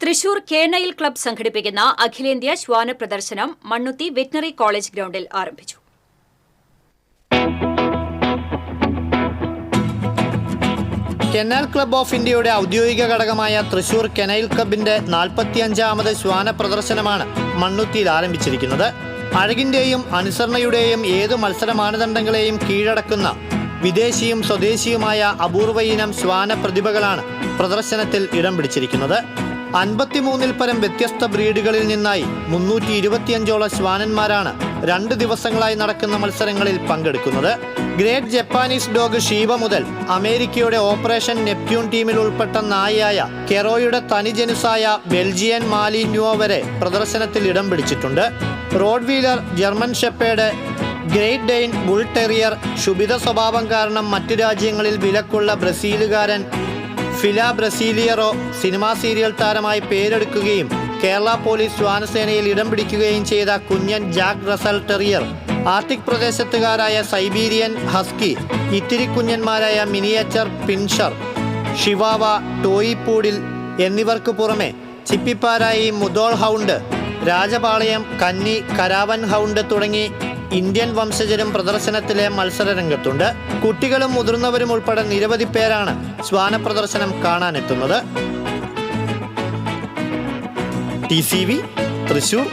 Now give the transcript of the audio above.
Thrissur കേണയിൽ club സംഘടിപ്പിക്കുന്ന അഖിലേന്ത്യാ ശ്വാന പ്രദർശനം മണ്ണുത്തി വെറ്റിനറി കോളേജ് ഗ്രൗണ്ടിൽ ആരംഭിച്ചു. കെനൽ ക്ലബ് ഓഫ് ഇന്ത്യയുടെ ഔദ്യോഗിക ഘടകമായ തൃശൂർ കെനയിൽ ക്ലബിന്റെ നാൽപ്പത്തിയഞ്ചാമത് ശ്വാന പ്രദർശനമാണ് മണ്ണുത്തിയിൽ ആരംഭിച്ചിരിക്കുന്നത്. അഴകിന്റെയും അനുസരണയുടെയും ഏത് മത്സര മാനദണ്ഡങ്ങളെയും കീഴടക്കുന്ന വിദേശിയും സ്വദേശിയുമായ അപൂർവയിനം ശ്വാന പ്രതിഭകളാണ് പ്രദർശനത്തിൽ ഇടം പിടിച്ചിരിക്കുന്നത്. അൻപത്തിമൂന്നിൽ പരം വ്യത്യസ്ത ബ്രീഡുകളിൽ നിന്നായി മുന്നൂറ്റി ഇരുപത്തിയഞ്ചോളം ശ്വാനന്മാരാണ് രണ്ട് ദിവസങ്ങളായി നടക്കുന്ന മത്സരങ്ങളിൽ പങ്കെടുക്കുന്നത്. ഗ്രേറ്റ് ജപ്പാനീസ് ഡോഗ് ഷീവ മുതൽ അമേരിക്കയുടെ ഓപ്പറേഷൻ നെപ്റ്റ്യൂൺ ടീമിൽ ഉൾപ്പെട്ട നായയായ കെറോയുടെ തനിജനുസായ ബെൽജിയൻ മാലിന്യോ വരെ പ്രദർശനത്തിൽ ഇടം പിടിച്ചിട്ടുണ്ട്. Rottweiler German shepherd great Dane bull terrier ശുഭിത സ്വഭാവം കാരണം മറ്റു രാജ്യങ്ങളിൽ വിലക്കുള്ള ബ്രസീലുകാരൻ ഫില ബ്രസീലിയറോ സിനിമാ സീരിയൽ താരമായി പേരെടുക്കുകയും കേരള പോലീസ് ശ്വാനസേനയിൽ ഇടം പിടിക്കുകയും ചെയ്ത കുഞ്ഞൻ ജാക്ക് റസൽ ടെറിയർ ആർട്ടിക് പ്രദേശത്തുകാരായ സൈബീരിയൻ ഹസ്കി ഇത്തിരി കുഞ്ഞന്മാരായ മിനിയേച്ചർ പിൻഷർ ഷിവാവ ടോയിപ്പൂടിൽ എന്നിവർക്ക് പുറമെ ചിപ്പിപ്പാരായി മുദോൾ ഹൗണ്ട് രാജപാളയം കന്നി കരാവൻ ഹൗണ്ട് തുടങ്ങി ഇന്ത്യൻ വംശജരും പ്രദർശനത്തിലെ മത്സര രംഗത്തുണ്ട് കുട്ടികളും മുതിർന്നവരും ഉൾപ്പെടെ നിരവധി പേരാണ് ശ്വാന പ്രദർശനം കാണാനെത്തുന്നത്. T C V Thrissur